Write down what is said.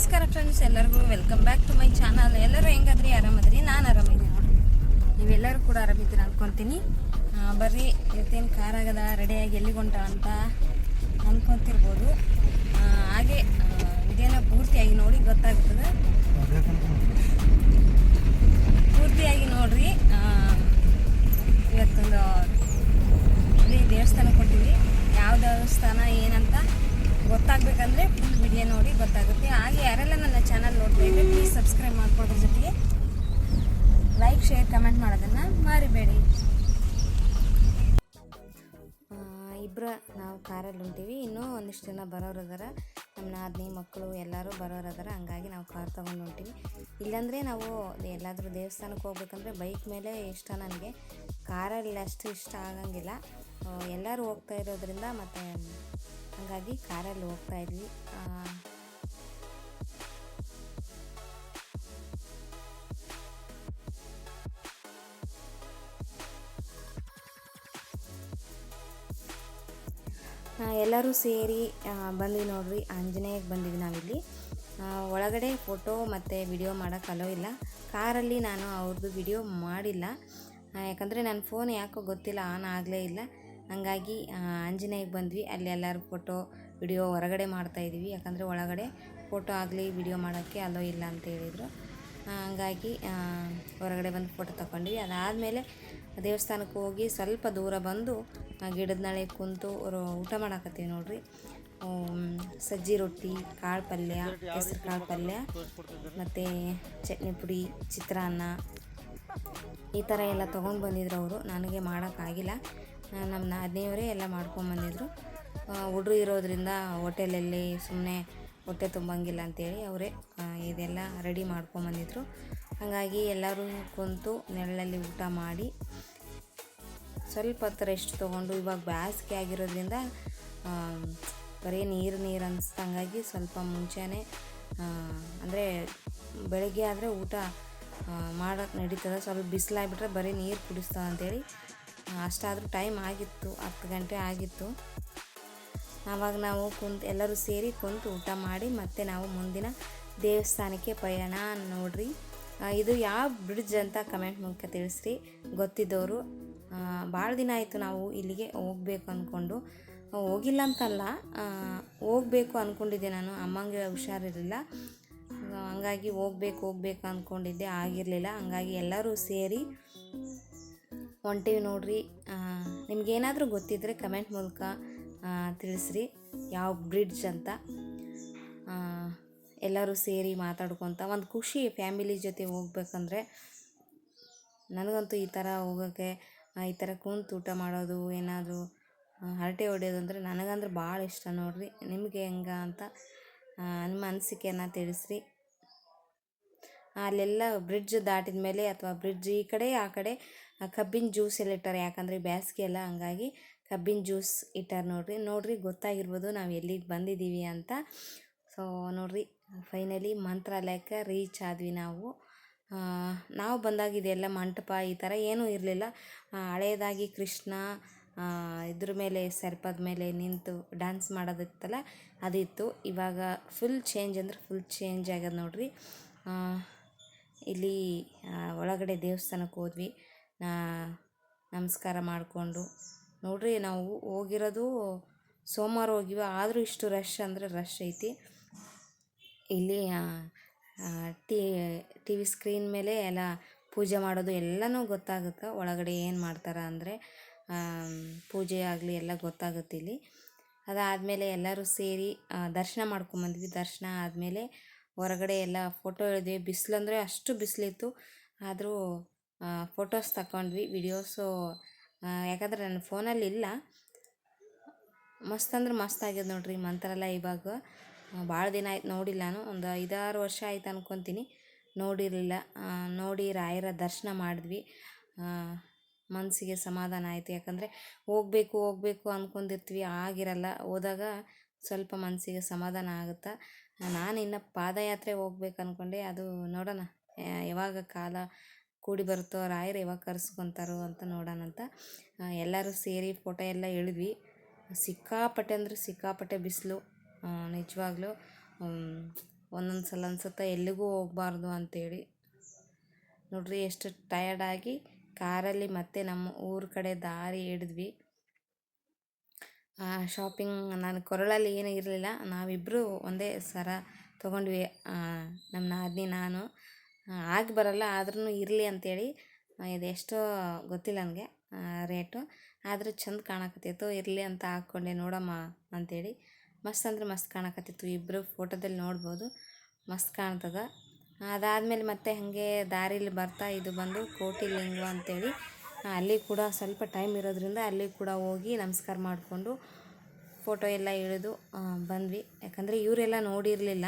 ನಮಸ್ಕಾರ ಫ್ರೆಂಡ್ಸ್ ಎಲ್ಲರಿಗೂ welcome back to my channel ಎಲ್ಲರೂ ಹೆಂಗಾದ್ರಿ? ಆರಾಮದ್ರಿ? ನಾನು ಆರಾಮಿದ್ದೀನಿ. ನೀವೆಲ್ಲರೂ ಕೂಡ ಆರಾಮಿದ್ದೀರ ಅನ್ಕೊಂತೀನಿ. ಬರ್ರಿ, ಇವತ್ತೇನು ಕಾರಾಗದ ರೆಡಿಯಾಗಿ ಎಲ್ಲಿಗೊಂಟ ಅಂತ ಅಂದ್ಕೊತಿರ್ಬೋದು ಹಾಗೆ ಇದೇನ ಪೂರ್ತಿಯಾಗಿ ನೋಡಿ ಗೊತ್ತಾಗ್ತದೆ. ಪೂರ್ತಿಯಾಗಿ ನೋಡ್ರಿ ಇವತ್ತೊಂದು ದೇವಸ್ಥಾನ ಕೊಟ್ಟಿವಿ ಯಾವ ದೇವಸ್ಥಾನ ಏನಂತ ಗೊತ್ತಾಗ್ಬೇಕಂದ್ರೆ ವಿಡಿಯೋ ನೋಡಿ ಗೊತ್ತಾಗುತ್ತೆ. ಹಾಗೆ ಯಾರೆಲ್ಲ ನನ್ನ ಚಾನಲ್ ನೋಡ್ತಾ ಇದ್ರೆ ಪ್ಲೀಸ್ ಸಬ್ಸ್ಕ್ರೈಬ್ ಮಾಡ್ಕೊಡೋದ್ರ ಜೊತೆಗೆ ಲೈಕ್ ಶೇರ್ ಕಮೆಂಟ್ ಮಾಡೋದನ್ನು ಮರಿಬೇಡಿ. ಇಬ್ಬರು ನಾವು ಕಾರಲ್ಲಿ ಹೊಂಟೀವಿ. ಇನ್ನೂ ಒಂದಿಷ್ಟು ಜನ ಬರೋರು ನಮ್ಮ ನಾದಿನಿ, ಮಕ್ಕಳು ಎಲ್ಲರೂ ಬರೋರು ಅದಾರ. ಹಂಗಾಗಿ ನಾವು ಕಾರ್ ತೊಗೊಂಡು ಹೊಂಟೀವಿ. ಇಲ್ಲಾಂದರೆ ನಾವು ಎಲ್ಲಾದರೂ ದೇವಸ್ಥಾನಕ್ಕೆ ಹೋಗ್ಬೇಕಂದ್ರೆ ಬೈಕ್ ಮೇಲೆ ಇಷ್ಟ ನನಗೆ. ಕಾರಲ್ಲಿ ಅಷ್ಟು ಇಷ್ಟ ಆಗಂಗಿಲ್ಲ. ಎಲ್ಲರೂ ಹೋಗ್ತಾ ಇರೋದ್ರಿಂದ ಮತ್ತು ಹಾಗಾಗಿ ಕಾರಲ್ಲಿ ಹೋಗ್ತಾ ಇದ್ವಿ. ಎಲ್ಲರೂ ಸೇರಿ ಬಂದ್ವಿ ನೋಡ್ರಿ. ಆಂಜನೇಯಕ್ಕೆ ಬಂದಿದ್ವಿ ನಾವಿಲ್ಲಿ. ಒಳಗಡೆ ಫೋಟೋ ಮತ್ತು ವಿಡಿಯೋ ಮಾಡೋಕ್ಕೆ ಇಲ್ಲ. ಕಾರಲ್ಲಿ ನಾನು ಅವ್ರದ್ದು ವಿಡಿಯೋ ಮಾಡಿಲ್ಲ. ಯಾಕಂದರೆ ನನ್ನ ಫೋನ್ ಯಾಕೋ ಗೊತ್ತಿಲ್ಲ, ಆನ್ ಆಗಲೇ ಇಲ್ಲ. ಹಂಗಾಗಿ ಆಂಜನೇಯಕ್ಕೆ ಬಂದ್ವಿ. ಅಲ್ಲಿ ಎಲ್ಲರೂ ಫೋಟೋ ವಿಡಿಯೋ ಹೊರಗಡೆ ಮಾಡ್ತಾಯಿದ್ವಿ ಯಾಕಂದರೆ ಒಳಗಡೆ ಫೋಟೋ ಆಗಲಿ ವಿಡಿಯೋ ಮಾಡೋಕ್ಕೆ ಅಲೋ ಇಲ್ಲ ಅಂತ ಹೇಳಿದರು. ಹಂಗಾಗಿ ಹೊರಗಡೆ ಬಂದು ಫೋಟೋ ತಗೊಂಡ್ವಿ. ಅದಾದಮೇಲೆ ದೇವಸ್ಥಾನಕ್ಕೆ ಹೋಗಿ ಸ್ವಲ್ಪ ದೂರ ಬಂದು ಗಿಡದ ನಳೆ ಕುಂತು ಅವರು ಊಟ ಮಾಡಾಕತ್ತೀವಿ ನೋಡ್ರಿ. ಸಜ್ಜಿ ರೊಟ್ಟಿ, ಕಾಳು ಪಲ್ಯ ಹೆಸರು ಕಾಳು ಪಲ್ಯ, ಮತ್ತು ಚಟ್ನಿ ಪುಡಿ, ಚಿತ್ರಾನ್ನ, ಈ ಥರ ಎಲ್ಲ ತೊಗೊಂಡು ಬಂದಿದ್ರು ಅವರು. ನನಗೆ ಮಾಡೋಕ್ಕಾಗಿಲ್ಲ ನಮ್ಮ ನಾದಿನಿಯವರೇ ಎಲ್ಲ ಮಾಡ್ಕೊಂಬಂದಿದ್ರು. ಹುಡ್ರು ಇರೋದ್ರಿಂದ ಹೋಟೆಲಲ್ಲಿ ಸುಮ್ಮನೆ ಹೊಟ್ಟೆ ತುಂಬಂಗಿಲ್ಲ ಅಂತೇಳಿ ಅವರೇ ಇದೆಲ್ಲ ರೆಡಿ ಮಾಡ್ಕೊಂಬಂದಿದ್ರು. ಹಾಗಾಗಿ ಎಲ್ಲರೂ ಕುಂತು ನೆರಳಲ್ಲಿ ಊಟ ಮಾಡಿ ಸ್ವಲ್ಪ ಹೊತ್ತು ರೆಸ್ಟ್ ತೊಗೊಂಡು ಇವಾಗ ಬೇಸಿಗೆ ಆಗಿರೋದ್ರಿಂದ ಬರೀ ನೀರು ನೀರು ಅನ್ನಿಸ್ದಂಗಾಗಿ ಸ್ವಲ್ಪ ಮುಂಚೆನೆ ಅಂದರೆ ಬೆಳಗ್ಗೆ ಆದರೆ ಊಟ ಮಾಡೋಕ್ಕೆ ನಡೀತದೆ. ಸ್ವಲ್ಪ ಬಿಸಿಲಾಗ್ಬಿಟ್ರೆ ಬರೀ ನೀರು ಕುಡಿಸ್ತದೆ ಅಂತೇಳಿ ಅಷ್ಟಾದರೂ ಟೈಮ್ ಆಗಿತ್ತು, ಹತ್ತು ಗಂಟೆ ಆಗಿತ್ತು. ಆವಾಗ ನಾವು ಕುಂತು, ಎಲ್ಲರೂ ಸೇರಿ ಕುಂತು ಊಟ ಮಾಡಿ ಮತ್ತೆ ನಾವು ಮುಂದಿನ ದೇವಸ್ಥಾನಕ್ಕೆ ಪಯಣ ನೋಡ್ರಿ. ಇದು ಯಾವ ಬ್ರಿಡ್ಜ್ ಅಂತ ಕಮೆಂಟ್ ಮೂಲಕ ತಿಳಿಸ್ರಿ. ಗೊತ್ತಿದ್ದವರು ಭಾಳ ದಿನ ಆಯಿತು ನಾವು ಇಲ್ಲಿಗೆ ಹೋಗ್ಬೇಕು ಅಂದ್ಕೊಂಡು ಹೋಗಿಲ್ಲ ಅಂತಲ್ಲ ಹೋಗಬೇಕು ಅಂದ್ಕೊಂಡಿದ್ದೆ ನಾನು, ಅಮ್ಮಂಗೆ ಹುಷಾರಿರಲಿಲ್ಲ ಹಂಗಾಗಿ ಹೋಗ್ಬೇಕು ಹೋಗ್ಬೇಕು ಅಂದ್ಕೊಂಡಿದ್ದೆ ಆಗಿರಲಿಲ್ಲ. ಹಂಗಾಗಿ ಎಲ್ಲರೂ ಸೇರಿ ಹೊಂಟೀವಿ ನೋಡಿರಿ. ನಿಮಗೇನಾದರೂ ಗೊತ್ತಿದ್ದರೆ ಕಮೆಂಟ್ ಮೂಲಕ ತಿಳಿಸ್ರಿ. ಯಾವ ಬ್ರಿಡ್ಜ್ ಅಂತ. ಎಲ್ಲರೂ ಸೇರಿ ಮಾತಾಡ್ಕೊತ ಒಂದು ಖುಷಿ ಫ್ಯಾಮಿಲಿ ಜೊತೆ ಹೋಗ್ಬೇಕಂದ್ರೆ ನನಗಂತೂ ಈ ಥರ ಹೋಗೋಕ್ಕೆ ಈ ಥರ ಕುಂತು ಊಟ ಮಾಡೋದು, ಏನಾದರೂ ಹರಟೆ ಹೊಡೆಯೋದು ಅಂದರೆ ನನಗಂದ್ರೆ ಭಾಳ ಇಷ್ಟ ನೋಡ್ರಿ. ನಿಮಗೆ ಹೆಂಗ ಅಂತ ನಿಮ್ಮ ಅನಿಸಿಕೆಯನ್ನು ತಿಳಿಸ್ರಿ. ಅಲ್ಲೆಲ್ಲ ಬ್ರಿಡ್ಜ್ ದಾಟಿದ ಮೇಲೆ ಅಥವಾ ಬ್ರಿಡ್ಜ್ ಈ ಕಡೆ, ಆ ಕಡೆ ಕಬ್ಬಿನ ಜ್ಯೂಸ್ ಎಲ್ಲ ಇಟ್ಟಾರೆ. ಯಾಕಂದರೆ ಬೇಸಿಗೆ ಎಲ್ಲ ಹಂಗಾಗಿ ಕಬ್ಬಿನ ಜ್ಯೂಸ್ ಇಟ್ಟಾರೆ ನೋಡ್ರಿ. ನೋಡ್ರಿ, ಗೊತ್ತಾಗಿರ್ಬೋದು ನಾವು ಎಲ್ಲಿಗೆ ಬಂದಿದ್ದೀವಿ ಅಂತ. ಸೊ ನೋಡ್ರಿ ಫೈನಲಿ ಮಂತ್ರಾಲಯಕ್ಕೆ ರೀಚ್ ಆದ್ವಿ ನಾವು. ನಾವು ಬಂದಾಗ ಇದೆಲ್ಲ ಮಂಟಪ ಈ ಥರ ಏನೂ ಇರಲಿಲ್ಲ. ಹಳೆಯದಾಗಿ ಕೃಷ್ಣ ಇದ್ರ ಮೇಲೆ ಸರ್ಪದ ಮೇಲೆ ನಿಂತು ಡ್ಯಾನ್ಸ್ ಮಾಡೋದಿತ್ತಲ್ಲ, ಅದಿತ್ತು. ಇವಾಗ ಫುಲ್ ಚೇಂಜ್ ಅಂದ್ರೆ ಫುಲ್ ಚೇಂಜ್ ಆಗ್ಯದ ನೋಡ್ರಿ. ಇಲ್ಲಿ ಒಳಗಡೆ ದೇವಸ್ಥಾನಕ್ಕೆ ಹೋದ್ವಿ. ನಮಸ್ಕಾರ ಮಾಡಿಕೊಂಡು. ನೋಡ್ರಿ, ನಾವು ಹೋಗಿರೋದು ಸೋಮವಾರ ಹೋಗಿವಿ. ಆದರೂ ಇಷ್ಟು ರಶ್ ಅಂದರೆ ರಶ್ ಐತಿ. ಇಲ್ಲಿ ಟಿ ವಿ ಸ್ಕ್ರೀನ್ ಮೇಲೆ ಎಲ್ಲ ಪೂಜೆ ಮಾಡೋದು ಎಲ್ಲನೂ ಗೊತ್ತಾಗುತ್ತೆ. ಒಳಗಡೆ ಏನು ಮಾಡ್ತಾರೆ ಅಂದರೆ ಪೂಜೆ ಆಗಲಿ ಎಲ್ಲ ಗೊತ್ತಾಗುತ್ತೆ ಇಲ್ಲಿ. ಅದಾದಮೇಲೆ ಎಲ್ಲರೂ ಸೇರಿ ದರ್ಶನ ಮಾಡ್ಕೊಂಬಂದ್ವಿ. ದರ್ಶನ ಆದಮೇಲೆ ಹೊರಗಡೆ ಎಲ್ಲ ಫೋಟೋ ಹೇಳಿದ್ವಿ. ಬಿಸಿಲಂದರೆ ಅಷ್ಟು ಬಿಸಿಲಿತ್ತು. ಆದರೂ ಫೋಟೋಸ್ ತಗೊಂಡ್ವಿ ವಿಡಿಯೋಸು. ಯಾಕಂದರೆ ನನ್ನ ಫೋನಲ್ಲಿ ಇಲ್ಲ. ಮಸ್ತ್ ಅಂದ್ರೆ ಮಸ್ತ್ ಆಗ್ಯದ ನೋಡ್ರಿ ಮಂತ್ರಾಲಯ ಇವಾಗ. ಭಾಳ ದಿನ ಆಯ್ತು ನೋಡಿಲ್ಲ ನಾನು. ಒಂದು ಐದಾರು ವರ್ಷ ಆಯ್ತು ಅನ್ಕೊತೀನಿ. ನೋಡಿರಲಿಲ್ಲ. ನೋಡಿ ರಾಯರ ದರ್ಶನ ಮಾಡಿದ್ವಿ. ಮನಸ್ಸಿಗೆ ಸಮಾಧಾನ ಆಯಿತು. ಯಾಕಂದರೆ ಹೋಗಬೇಕು ಹೋಗಬೇಕು ಅಂದ್ಕೊಂಡಿರ್ತೀವಿ ಆಗಿರಲ್ಲ. ಹೋದಾಗ ಸ್ವಲ್ಪ ಮನಸ್ಸಿಗೆ ಸಮಾಧಾನ ಆಗುತ್ತೆ? ನಾನು ಇನ್ನು ಪಾದಯಾತ್ರೆ ಹೋಗ್ಬೇಕು ಅಂದ್ಕೊಂಡೆ ಅದು ನೋಡೋಣ. ಯಾವಾಗ ಕಾಲ ಕೂಡಿ ಬರುತ್ತೋ ರಾಯರು ಯಾವಾಗ ಕರೆಸ್ಕೊತಾರೋ ಅಂತ ನೋಡೋಣ ಅಂತ. ಎಲ್ಲರೂ ಸೇರಿ ಫೋಟೋ ಎಲ್ಲ ಎಳೆದ್ವಿ ಸಿಕ್ಕಾಪಟ್ಟೆ ಅಂದರೆ ಸಿಕ್ಕಾಪಟ್ಟೆ ಬಿಸಿಲು ನಿಜವಾಗ್ಲೂ ಒಂದೊಂದು ಸಲ ಅನ್ಸುತ್ತೆ ಎಲ್ಲಿಗೂ ಹೋಗಬಾರ್ದು ಅಂತೇಳಿ. ನೋಡ್ರಿ, ಎಷ್ಟು ಟಯರ್ಡಾಗಿ ಕಾರಲ್ಲಿ ಮತ್ತೆ ನಮ್ಮ ಊರ ಕಡೆ ದಾರಿ ಹಿಡಿದ್ವಿ. ಶಾಪಿಂಗ್ ನಾನು ಕೊರಳಲ್ಲಿ ಏನೂ ಇರಲಿಲ್ಲ. ನಾವಿಬ್ಬರು ಒಂದೇ ಸರ ತೊಗೊಂಡ್ವಿ. ನಮ್ಮ ನಾದಿನಿ ನಾನು. ಆಗಿ ಬರಲ್ಲ ಆದ್ರೂ ಇರಲಿ ಅಂಥೇಳಿ ಇದು ಎಷ್ಟೋ ಗೊತ್ತಿಲ್ಲ ನನಗೆ ರೇಟು. ಆದರೂ ಚಂದ ಕಾಣಕತ್ತಿತ್ತು. ಇರಲಿ ಅಂತ ಹಾಕ್ಕೊಂಡೆ ನೋಡಮ್ಮ ಅಂಥೇಳಿ ಮಸ್ತ್ ಅಂದ್ರೆ ಮಸ್ತ್ ಕಾಣಕತ್ತಿತ್ತು. ಇಬ್ಬರು ಫೋಟೋದಲ್ಲಿ ನೋಡ್ಬೋದು. ಮಸ್ತ್ ಕಾಣ್ತದೆ. ಅದಾದಮೇಲೆ ಮತ್ತೆ ಹಾಗೆ ದಾರಿಲಿ ಬರ್ತಾ ಇದು ಬಂದು ಕೋಟಿಲಿಂಗ ಅಂತೇಳಿ. ಅಲ್ಲಿ ಕೂಡ ಸ್ವಲ್ಪ ಟೈಮ್ ಇರೋದ್ರಿಂದ ಅಲ್ಲಿ ಕೂಡ ಹೋಗಿ ನಮಸ್ಕಾರ ಮಾಡಿಕೊಂಡು ಫೋಟೋ ಎಲ್ಲ ಇಳಿದು ಬಂದ್ವಿ. ಯಾಕಂದರೆ ಇವರೆಲ್ಲ ನೋಡಿರಲಿಲ್ಲ.